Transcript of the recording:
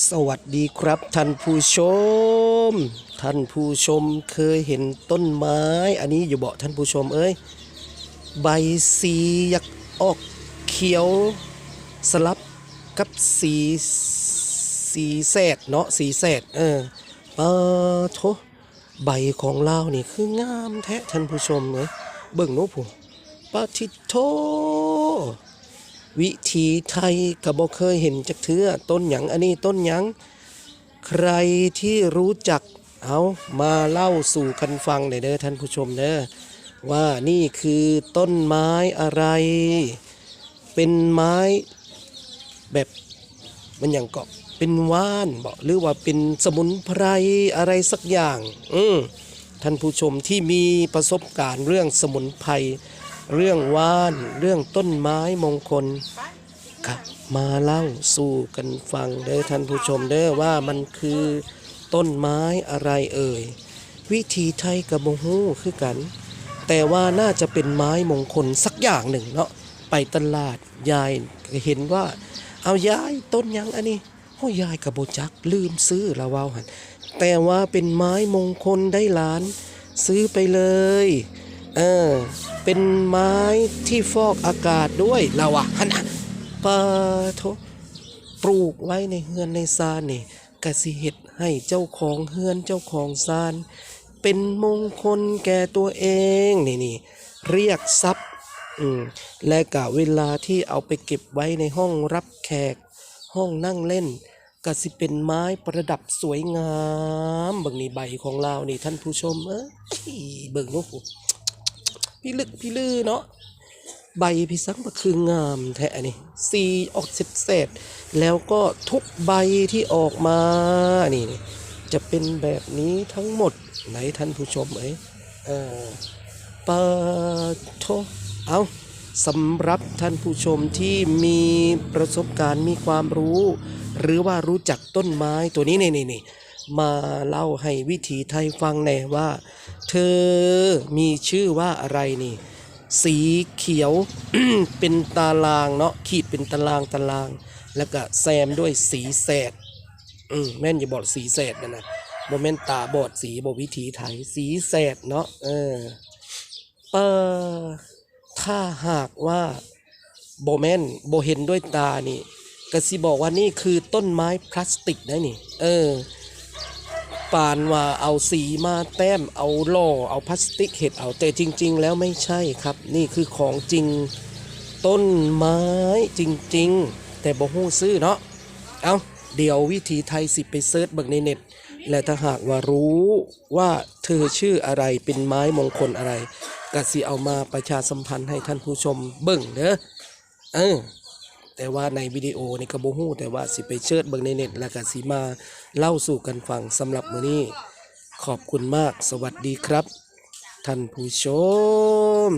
สวัสดีครับท่านผู้ชม ท่านผู้ชมเคยเห็นต้นไม้ อันนี้อยู่เบาท่านผู้ชมเอ้ยใบสีอยากออกเขียว สลับกับสีสีแสดเนาะสีแสดเออปะโถใบของเรานี่คืองามแท้ท่านผู้ชมเอ้ยเบิ่งโน้ผู้ปะทิโท วิธีไทยก็บ่เคยเห็นจักเทื่อต้นหยังอันนี้ต้นหยังใครที่รู้จักเอามาเล่าสู่กันฟังหน่อยเด้อท่านผู้ชมเด้อว่านี่คือต้นไม้อะไร เป็นไม้แบบมันอย่างเกาะเป็นว่านบอกหรือว่าเป็นสมุนไพรอะไรสักอย่าง อืมท่านผู้ชมที่มีประสบการณ์เรื่องสมุนไพร เรื่องว่าน เรื่องต้นไม้มงคลครับมาเล่าสู่กันฟังเด้อท่านผู้ชมเด้อว่ามันคือต้นไม้อะไรเอ่ย วิธีไทยกับโมฮู้คือกัน แต่ว่าน่าจะเป็นไม้มงคลสักอย่างหนึ่งเนาะไปตลาดยายเห็นว่า เอายายต้นยังอันนี้โอ้ยายกับโบจักลืมซื้อละว้าหันแต่ว่าเป็นไม้มงคลได้หลาน ซื้อไปเลย เออ เป็นไม้ที่ฟอกอากาศด้วยเราอะหันะปาโทปลูกไว้ในเฮือนในซานนี่กสิเฮ็ดให้เจ้าของเฮือนเจ้าของซานเป็นมงคลแก่ตัวเองนี่นี่เรียกทรัพย์อืมและกะเวลาที่เอาไปเก็บไว้ในห้องรับแขก ห้องนั่งเล่นก็สิเป็นไม้ประดับสวยงามบิ่งนี่ใบของเรานี่ท่านผู้ชมเอ้ยเบิ่งโอ้โห พี่ลึกพี่ลือเนาะใบพิสังก็คืองามแท้นี่สีออกเศษเศษๆแล้วก็ทุกใบที่ออกมานี่จะเป็นแบบนี้ทั้งหมดไหนท่านผู้ชมเอ้ยเออปะโทเอาสำหรับท่านผู้ชมที่มีประสบการณ์มีความรู้ หรือว่ารู้จักต้นไม้ตัวนี้นี่นี่นี่ มาเล่าให้วิถีไทยฟังแน่ว่า เธอมีชื่อว่าอะไรนี่ สีเขียวเป็นตารางเนาะขีดเป็นตารางตาราง แล้วก็แซมด้วยสีแสดอืมแม่นอย่าบอกสีแสดนะนะโมเมนตาบอดสีบวิธีไทยสีแสดเนาะเออเออถ้าหากว่าโบแมนโบเห็นด้วยตานี่ก็สิบอกว่านี่คือต้นไม้พลาสติกนะนี่ เออ ปานว่าเอาสีมาแต้ม เอาล่อเอาพลาสติกเห็ดเอาแต่จริง ๆ แล้วไม่ใช่ครับ นี่คือของจริงต้นไม้จริง ๆ แต่บ่ฮู้ซื้อเนาะเอาเดี๋ยววิธีไทยสิไปเซิร์ชเบิ่งในเน็ต และถ้าหากว่ารู้ว่าเธอชื่ออะไรเป็นไม้มงคลอะไรก็สิเอามาประชาสัมพันธ์ให้ท่านผู้ชมเบิ่งเด้อเออ แต่ว่าในวิดีโอนี่ก็บ่ฮู้แต่ว่าสิไปเชิดเบิ่งในเน็ตแล้วก็สิมาเล่าสู่กันฟังสำหรับมื้อนี้ ขอบคุณมากสวัสดีครับ ท่านผู้ชม